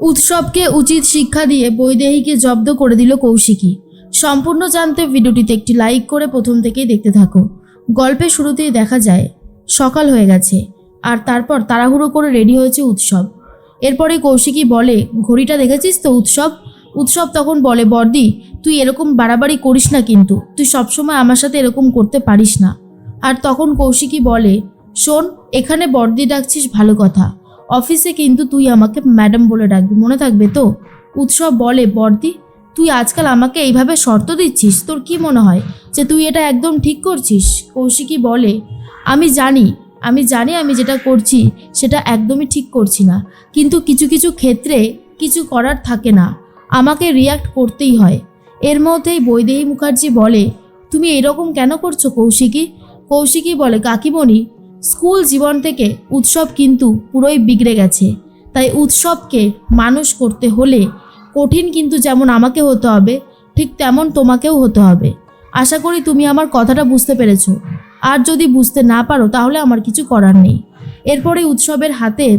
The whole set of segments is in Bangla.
উৎসবকে উচিত শিক্ষা দিয়ে বৈদেহীকে জব্দ করে দিল কৌশিকী। সম্পূর্ণ জানতে ভিডিওটিতে একটি লাইক করে প্রথম থেকেই দেখতে থাকো। গল্পের শুরুতেই দেখা যায়, সকাল হয়ে গেছে, আর তারপর তাড়াহুড়ো করে রেডি হয়েছে উৎসব। এরপরে কৌশিকী বলে, ঘড়িটা দেখেছিস তো উৎসব? উৎসব তখন বলে, বর্দি, তুই এরকম বাড়াবাড়ি করিস না কিন্তু, তুই সবসময় আমার সাথে এরকম করতে পারিস না। আর তখন কৌশিকী বলে, শোন, এখানে বর্দি ডাকছিস ভালো কথা অফিসে কিন্তু তুই আমাকে ম্যাডাম বলে ডাকবি, মনে থাকবে তো? উৎসব বলে, বর্দি, তুই আজকাল আমাকে এইভাবে শর্ত দিচ্ছিস? তোর কি মনে হয় যে তুই এটা একদম ঠিক করছিস? কৌশিকী বলে, আমি জানি আমি জানি আমি যেটা করছি, সেটা একদমই ঠিক করছি না। কিন্তু কিছু কিছু ক্ষেত্রে কিছু করার থাকে না। আমাকে রিয়াক্ট করতেই হয়। এর মধ্যেই বৈদেহী মুখার্জি বলে, তুমি এরকম কেন করছ কৌশিকী? কৌশিকী বলে, কাকিমণি স্কুল জীবন থেকে উৎসব কিন্তু পুরোই বিগড়ে গেছে। তাই উৎসবকে মানুষ করতে হলে কঠিন কিন্তু যেমন আমাকে হতে হবে, ঠিক তেমন তোমাকেও হতে হবে। আশা করি তুমি আমার কথাটা বুঝতে পেরেছ। আর যদি বুঝতে না পারো, তাহলে আমার কিছু করার নেই। এরপরে উৎসবের হাতে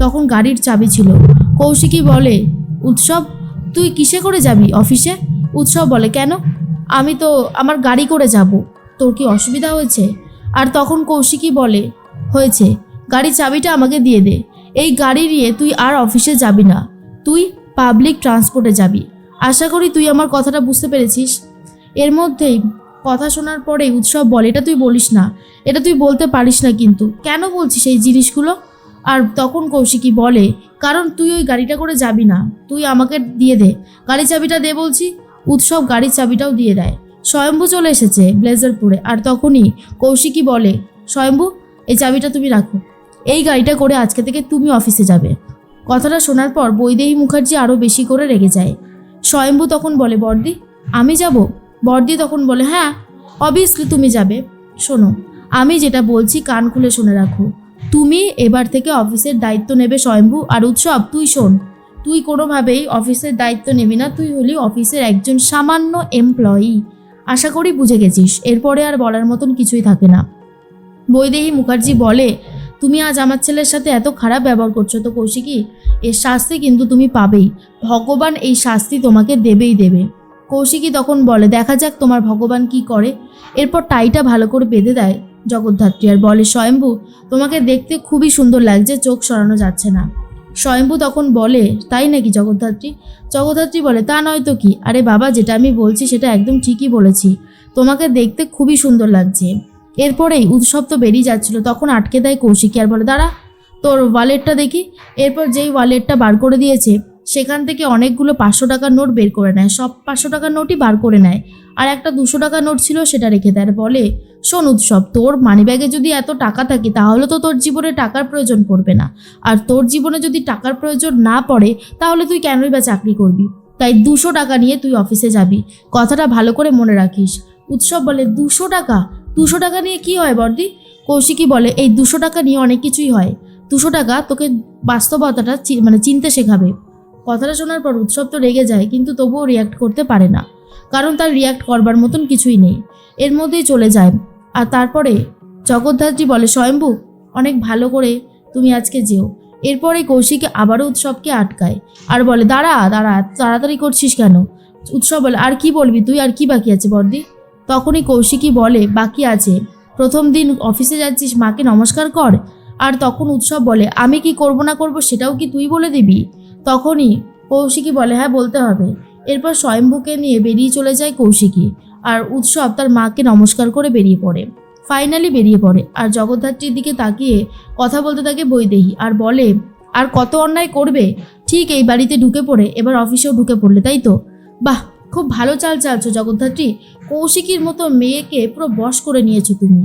তখন গাড়ির চাবি ছিল। কৌশিকী বলে, উৎসব, তুই কিসে করে যাবি অফিসে? উৎসব বলে, কেন? আমি তো আমার গাড়ি করে যাব। তোর কি অসুবিধা হয়েছে? আর তখন কৌশিকী বলে, হয়েছে, গাড়ির চাবিটা আমাকে দিয়ে দে। এই গাড়ি নিয়ে তুই আর অফিসে যাবি না। তুই পাবলিক ট্রান্সপোর্টে যাবি। আশা করি তুই আমার কথাটা বুঝতে পেরেছিস? এর মধ্যেই কথা শোনার পরে উৎসব বলে, এটা তুই বলিস না। এটা তুই বলতে পারিস না কিন্তু। কেন বলছিস এই জিনিসগুলো? আর তখন কৌশিকী বলে, কারণ তুই ওই গাড়িটা করে যাবি না। তুই আমাকে দিয়ে দে। গাড়ির চাবিটা দে বলছি। উৎসব গাড়ির চাবিটাও দিয়ে দেয়। স্বয়ম্ভু চলে এসেছে ব্লেজার পরে আর তখনই কৌশিকী বলে, স্বয়ম্ভু, এই চাবিটা তুমি রাখো। এই গাড়িটা করে আজকে থেকে তুমি অফিসে যাবে কথাটা শোনার পর বৈদেহী মুখার্জি আরও বেশি করে রেগে যায়। স্বয়ম্ভু তখন বলে, বর্দি, আমি যাব বর্দি তখন বলে হ্যাঁ অবভিয়াসলি তুমি যাবে। শোনো, আমি যেটা বলছি কান খুলে শুনে রাখো। তুমি এবার থেকে অফিসের দায়িত্ব নেবে স্বয়ম্ভু আর উৎসব, তুই শোন। তুই কোনোভাবেই অফিসের দায়িত্ব নিবি না, তুই হলি অফিসের একজন সামান্য এমপ্লয়ি আশা করি বুঝে গেছিস, এরপরে আর বলার মতন কিছুই থাকে না। বৈদেহী মুখার্জি বলে, তুমি আজ আমার ছেলের সাথে এত খারাপ ব্যবহার করছ তো কৌশিকী, এর শাস্তি কিন্তু তুমি পাবেই, ভগবান এই শাস্তি তোমাকে দেবেই দেবে। কৌশিকী তখন বলে, দেখা যাক তোমার ভগবান কি করে। এরপর টাইটা ভালো করে বেঁধে দেয় জগদ্ধাত্রী আর বলে, স্বয়ম্ভু, তোমাকে দেখতে খুবই সুন্দর লাগছে, চোখ সরানো যাচ্ছে না। স্বয়ম্ভু তখন বলে, তাই নাকি জগদ্ধাত্রী? জগদ্ধাত্রী বলে, তা নয় তো কি? আরে বাবা, যেটা আমি বলছি সেটা একদম ঠিকই বলেছি। তোমাকে দেখতে খুবই সুন্দর লাগছে। এরপরেই উৎসব তো বেরিয়ে যাচ্ছিল, তখন আটকে দেয় কৌশিকী আর বলে, দাঁড়া, তোর ওয়ালেটটা দেখি। এরপর যেই ওয়ালেটটা বার করে দিয়েছে সেখান থেকে অনেকগুলো পাঁচশো টাকার নোট বের করে নেয়। সব পাঁচশো টাকার নোটই বার করে নেয়। আর একটা দুশো টাকার নোট ছিল সেটা রেখে দেয়। বলে, শোন উৎসব, তোর মানিব্যাগে যদি এত টাকা থাকে, তাহলে তো তোর জীবনে টাকার প্রয়োজন পড়বে না। আর তোর জীবনে যদি টাকার প্রয়োজন না পড়ে, তাহলে তুই কেনই বা চাকরি করবি? তাই দুশো টাকা নিয়ে তুই অফিসে যাবি। কথাটা ভালো করে মনে রাখিস। উৎসব বলে, দুশো টাকা? দুশো টাকা নিয়ে কি হয় বর্দি? কৌশিকী বলে, এই দুশো টাকা নিয়ে অনেক কিছুই হয়। দুশো টাকা তোকে বাস্তবতাটা মানে চিনতে শেখাবে। কথাটা শোনার পর উৎসব তো রেগে যায়, কিন্তু তবুও রিয়াক্ট করতে পারে না। কারণ তার রিয়াক্ট করবার মতন কিছুই নেই। এর মধ্যেই চলে যায়। আর তারপরে জগদ্ধাত্রী বলে, স্বয়ম্ভু, অনেক ভালো করে তুমি আজকে যেও। এরপরে কৌশিকে আবারও উৎসবকে আটকায় আর বলে, দাঁড়া দাঁড়া তাড়াতাড়ি করছিস কেন? উৎসব বলে, আর কি বলবি তুই? আর কি বাকি আছে বর্দি? তখনই কৌশিকী বলে, বাকি আছে। প্রথম দিন অফিসে যাচ্ছিস, মাকে নমস্কার কর। আর তখন উৎসব বলে, আমি কি করব না করব সেটাও কি তুই বলে দিবি? তখনই কৌশিকী বলে হ্যাঁ বলতে হবে। এরপর স্বয়ম্ভুকে নিয়ে বেরিয়ে চলে যায় কৌশিকী আর উৎসব তার মাকে নমস্কার করে বেরিয়ে পড়ে। ফাইনালি বেরিয়ে পড়ে আর জগদ্ধাত্রীর দিকে তাকিয়ে কথা বলতে থাকে বৈদেহী আর বলে, আর কত অন্যায় করবে? ঠিক, এই বাড়িতে ঢুকে পড়ে, এবার অফিসেও ঢুকে পড়লে, তাই তো? বাহ, খুব ভালো চাল চালছো জগদ্ধাত্রী, কৌশিকীর মতো মেয়েকে পুরো বশ করে নিয়েছো তুমি।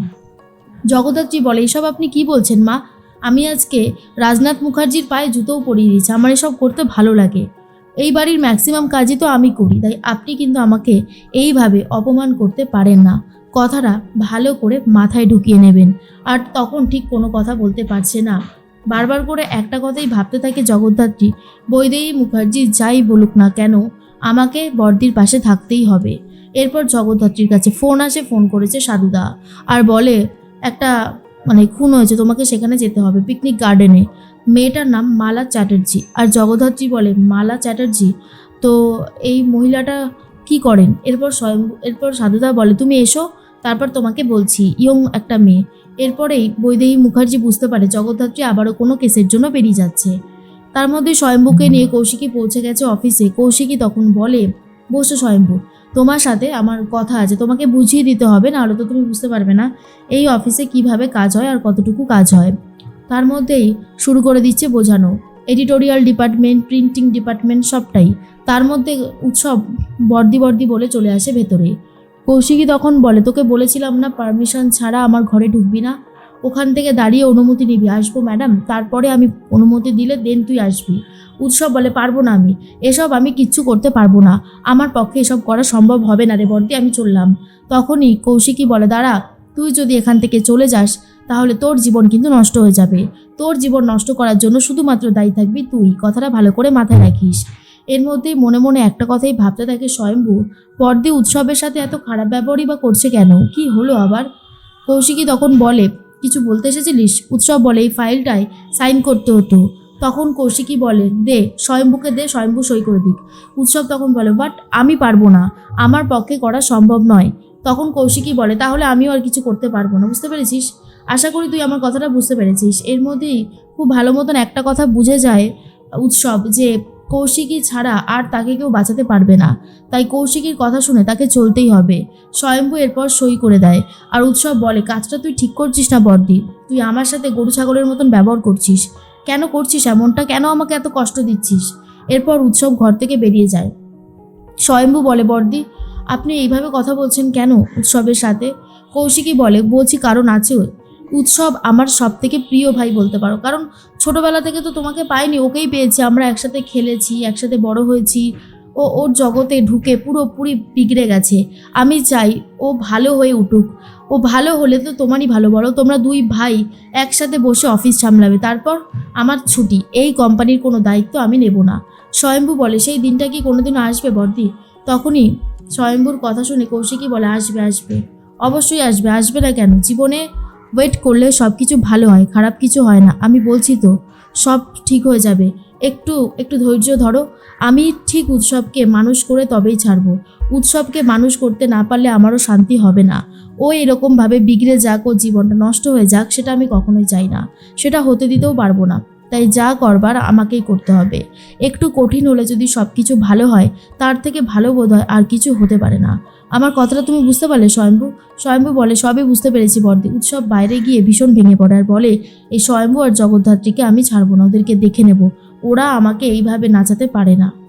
জগদ্ধাত্রী বলে, এসব আপনি কি বলছেন মা? আমি আজকে রাজনাথ মুখার্জির পায়ে জুতোও পরিয়ে দিয়েছি। আমার এসব করতে ভালো লাগে। এই বাড়ির ম্যাক্সিমাম কাজই তো আমি করি। তাই আপনি কিন্তু আমাকে এইভাবে অপমান করতে পারেন না। কথাটা ভালো করে মাথায় ঢুকিয়ে নেবেন। আর তখন ঠিক কোনো কথা বলতে পারছে না। বারবার করে একটা কথাই ভাবতে থাকে জগদ্ধাত্রী। বৈদেহী মুখার্জি যাই বলুক না কেন, আমাকে বর্দির পাশে থাকতেই হবে। এরপর জগদ্ধাত্রীর কাছে ফোন আসে, ফোন করেছে সাধুদা। আর বলে, একটা মানে খুন হয়েছে, তোমাকে সেখানে যেতে হবে। পিকনিক গার্ডেনে মেয়েটার নাম মালা চ্যাটার্জি। আর জগদ্ধাত্রী বলে মালা চ্যাটার্জি। তো এই মহিলাটা কি করেন? এরপর স্বয়ং, এরপর সাধুদা বলে, তুমি এসো, তারপর তোমাকে বলছি, ইয়ং একটা মেয়ে। এরপরেই বৈদেহী মুখার্জি বুঝতে পারে, জগদ্ধাত্রী আবারও কোনো কেসের জন্য বেরিয়ে যাচ্ছে। তার মধ্যে স্বয়ম্ভুকে নিয়ে কৌশিকী পৌঁছে গেছে অফিসে। কৌশিকী তখন বলে, বসো স্বয়ম্ভু। তোমার সাথে আমার কথা আছে, তোমাকে বুঝিয়ে দিতে হবে, নাহলে তো তুমি বুঝতে পারবে না এই অফিসে কীভাবে কাজ হয় আর কতটুকু কাজ হয়। তার মধ্যেই শুরু করে দিচ্ছে বোঝানো। এডিটোরিয়াল ডিপার্টমেন্ট প্রিন্টিং ডিপার্টমেন্ট সবটাই। তার মধ্যে উৎসব বর্দি বর্দি বলে চলে আসে ভেতরে। কৌশিকী তখন বলে, তোকে বলেছিলাম না পারমিশন ছাড়া আমার ঘরে ঢুকবি না। ওখান থেকে দাঁড়িয়ে অনুমতি নিবি, আসব ম্যাডাম তারপরে আমি অনুমতি দিলে দেন তুই আসবি। উৎসব বলে পারব না আমি। এসব আমি কিচ্ছু করতে পারব না। আমার পক্ষে এসব করা সম্ভব হবে না রে বর্দি আমি চললাম। তখনই কৌশিকী বলে, দাঁড়া, তুই যদি এখান থেকে চলে যাস, তাহলে তোর জীবন কিন্তু নষ্ট হয়ে যাবে। তোর জীবন নষ্ট করার জন্য শুধুমাত্র দায়ী থাকবি তুই। কথাটা ভালো করে মাথায় রাখিস। এর মধ্যেই মনে মনে একটা কথাই ভাবতে থাকে স্বয়ম্ভু। পর্দি উৎসবের সাথে এত খারাপ ব্যবহারই বা করছে কেন? কি হলো আবার? কৌশিকী তখন বলে কিছু বলতে এসেছিলিস? উৎসব বলে এই ফাইলটায় সাইন করতে হতো। তখন কৌশিকী বলে, দে, স্বয়ম্ভুকে দে, স্বয়ম্ভু সই করে দিক। উৎসব তখন বলে, বাট আমি পারব না, আমার পক্ষে করা সম্ভব নয়। তখন কৌশিকী বলে, তাহলে আমিও আর কিছু করতে পারব না, বুঝতে পেরেছিস? আশা করি তুই আমার কথাটা বুঝতে পেরেছিস। এর মধ্যেই খুব ভালো মতন একটা কথা বুঝে যায় উৎসব যে কৌশিকী ছাড়া আর তাকে কেউ বাঁচাতে পারবে না। তাই কৌশিকীর কথা শুনে তাকে চলতেই হবে। স্বয়ম্ভু এরপর সই করে দেয় আর উৎসব বলে, কাজটা তুই ঠিক করছিস না বর্দি তুই আমার সাথে গরু ছাগলের মতন ব্যবহার করছিস। কেন করছিস এমনটা? কেন আমাকে এত কষ্ট দিচ্ছিস? এরপর উৎসব ঘর থেকে বেরিয়ে যায়। স্বয়ম্ভু বলে বর্দি আপনি এইভাবে কথা বলছেন কেন উৎসবের সাথে? কৌশিকী বলে, বলছি কারণ আছে উৎসব আমার সব থেকে প্রিয় ভাই বলতে পারো। কারণ ছোটোবেলা থেকে তো তোমাকে পাইনি, ওকেই পেয়েছি। আমরা একসাথে খেলেছি, একসাথে বড় হয়েছি। ও, ওর জগতে ঢুকে পুরোপুরি বিগড়ে গেছে। আমি চাই ও ভালো হয়ে উঠুক। ও ভালো হলে তো তোমারই ভালো। বলো তোমরা দুই ভাই একসাথে বসে অফিস সামলাবে। তারপর আমার ছুটি। এই কোম্পানির কোনো দায়িত্ব আমি নেব না। স্বয়ম্ভু বলে, সেই দিনটা কি কোনোদিনও আসবে বর্দি? তখনই স্বয়ম্ভুর কথা শুনে কৌশিকী বলে, আসবে আসবে। অবশ্যই আসবে। আসবে না কেন? জীবনে ওয়েট করলে সব কিছু ভালো হয়, খারাপ কিছু হয় না। আমি বলছি তো, সব ঠিক হয়ে যাবে। একটু একটু ধৈর্য ধরো। আমি ঠিক উৎসবকে মানুষ করে তবেই ছাড়ব। উৎসবকে মানুষ করতে না পারলে আমারও শান্তি হবে না। ও এরকমভাবে বিগড়ে যাক ও জীবনটা নষ্ট হয়ে যাক, সেটা আমি কখনোই চাই না। সেটা হতে দিতেও পারব না। তাই যা করবার আমাকেই করতে হবে। একটু কঠিন হলে যদি সব কিছু ভালো হয়, তার থেকে ভালো বোধ হয় আর কিছু হতে পারে না। আমার কথাটা তুমি বুঝতে পারলে, স্বয়ম্ভু? স্বয়ম্ভু বলে, সবই বুঝতে পেরেছি, বর্দি। উৎসব বাইরে গিয়ে ভীষণ ভেঙে পড়ার বলে, এই স্বয়ম্ভু আর জগদ্ধাত্রীকে আমি ছাড়বো না, ওদেরকে দেখে নেব। ওরা আমাকে এইভাবে নাচাতে পারে না।